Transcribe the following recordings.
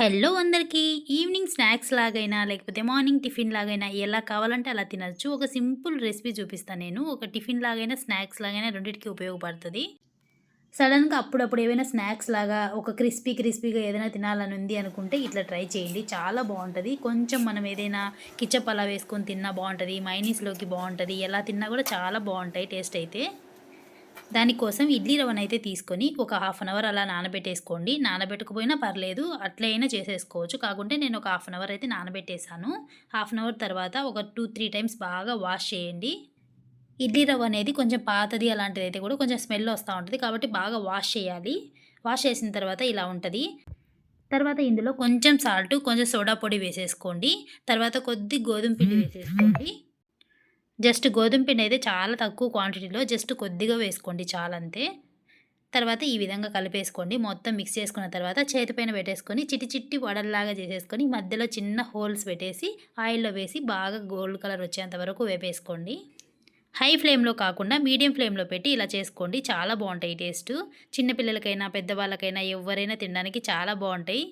Hello అందరికీ. Evening snacks లాగైనా లేకపోతే morning tiffin లాగైనా ఎలా కావాలంటే అలా తినచ్చు. ఒక సింపుల్ రెసిపీ చూపిస్తాను నేను. ఒక టిఫిన్ లాగైనా స్నాక్స్ లాగైనా రెండింటికి ఉపయోగపడుతుంది. సడన్గా అప్పుడప్పుడు ఏవైనా స్నాక్స్ లాగా ఒక క్రిస్పీ క్రిస్పీగా ఏదైనా తినాలని ఉంది అనుకుంటే ఇట్లా ట్రై చేయండి. చాలా బాగుంటుంది. కొంచెం మనం ఏదైనా కిచప్ అలా వేసుకొని తిన్నా బాగుంటుంది. మైనీస్లోకి బాగుంటుంది. ఎలా తిన్నా కూడా చాలా బాగుంటాయి టేస్ట్ అయితే. దానికోసం ఇడ్లీ రవ్వను అయితే తీసుకొని ఒక హాఫ్ అన్ అవర్ అలా నానబెట్టేసుకోండి. నానబెట్టకపోయినా పర్లేదు అట్లయినా చేసేసుకోవచ్చు. కాకుంటే నేను ఒక హాఫ్ అన్ అవర్ అయితే నానబెట్టేశాను. హాఫ్ అన్ అవర్ తర్వాత ఒక టూ త్రీ టైమ్స్ బాగా వాష్ చేయండి. ఇడ్లీ రవ్వ అనేది కొంచెం పాతది అలాంటిది అయితే కూడా కొంచెం స్మెల్ వస్తూ ఉంటుంది కాబట్టి బాగా వాష్ చేయాలి. వాష్ చేసిన తర్వాత ఇలా ఉంటుంది. తర్వాత ఇందులో కొంచెం సాల్ట్ కొంచెం సోడా పొడి వేసేసుకోండి. తర్వాత కొద్ది గోధుమ పిండి వేసేసుకోండి. జస్ట్ గోధుమ పిండి అయితే చాలా తక్కువ క్వాంటిటీలో జస్ట్ కొద్దిగా వేసుకోండి చాలంతే తర్వాత ఈ విధంగా కలిపేసుకోండి. మొత్తం మిక్స్ చేసుకున్న తర్వాత చేతిపైన పెట్టేసుకొని చిట్టి చిట్టి వడల్లాగా చేసేసుకొని మధ్యలో చిన్న హోల్స్ పెట్టేసి ఆయిల్లో వేసి బాగా గోల్డ్ కలర్ వచ్చేంత వరకు వేపేసుకోండి. హై ఫ్లేమ్లో కాకుండా మీడియం ఫ్లేమ్లో పెట్టి ఇలా చేసుకోండి. చాలా బాగుంటాయి టేస్ట్ చిన్నపిల్లలకైనా పెద్దవాళ్ళకైనా ఎవరైనా తినడానికి చాలా బాగుంటాయి.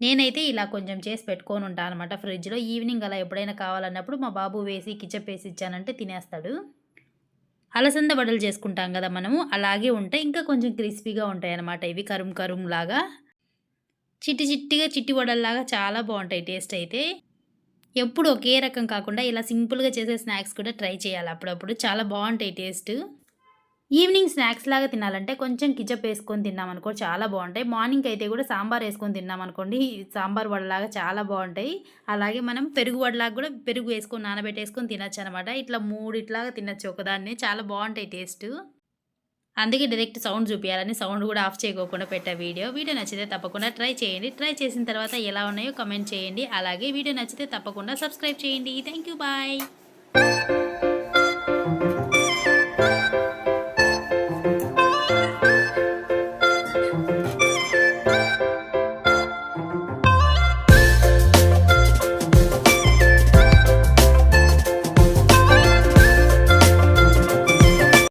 నేనైతే ఇలా కొంచెం చేసి పెట్టుకొని ఉంటాను అనమాట ఫ్రిడ్జ్లో. ఈవినింగ్ అలా ఎప్పుడైనా కావాలన్నప్పుడు మా బాబు వేసి కిచప్ వేసి ఇచ్చానంటే తినేస్తాడు. అలసంద వడలు చేసుకుంటాం కదా మనము అలాగే ఉంటాయి. ఇంకా కొంచెం క్రిస్పీగా ఉంటాయి అన్నమాట ఇవి కరుం కరుం లాగా. చిట్టి చిట్టిగా చిట్టి వడల్లాగా చాలా బాగుంటాయి టేస్ట్ అయితే. ఎప్పుడు ఒకే రకం కాకుండా ఇలా సింపుల్గా చేసే స్నాక్స్ కూడా ట్రై చేయాలి అప్పుడప్పుడు. చాలా బాగుంటాయి టేస్ట్. ఈవినింగ్ స్నాక్స్ లాగా తినాలంటే కొంచెం కిచప్ వేసుకొని తిన్నామనుకో చాలా బాగుంటాయి. మార్నింగ్ అయితే కూడా సాంబార్ వేసుకొని తిన్నామనుకోండి సాంబార్ వడలాగా చాలా బాగుంటాయి. అలాగే మనం పెరుగు వడలాగా కూడా పెరుగు వేసుకొని నానబెట్టేసుకొని తినచ్చు అనమాట ఇట్లా మూడిట్లాగా తినచ్చు ఒకదాన్ని. చాలా బాగుంటాయి టేస్ట్. అందుకే డైరెక్ట్ సౌండ్ చూపించాలని సౌండ్ కూడా ఆఫ్ చేయకోకుండా పెట్టే వీడియో. వీడియో నచ్చితే తప్పకుండా ట్రై చేయండి. ట్రై చేసిన తర్వాత ఎలా ఉన్నాయో కమెంట్ చేయండి. అలాగే వీడియో నచ్చితే తప్పకుండా సబ్స్క్రైబ్ చేయండి. Thank you. బాయ్.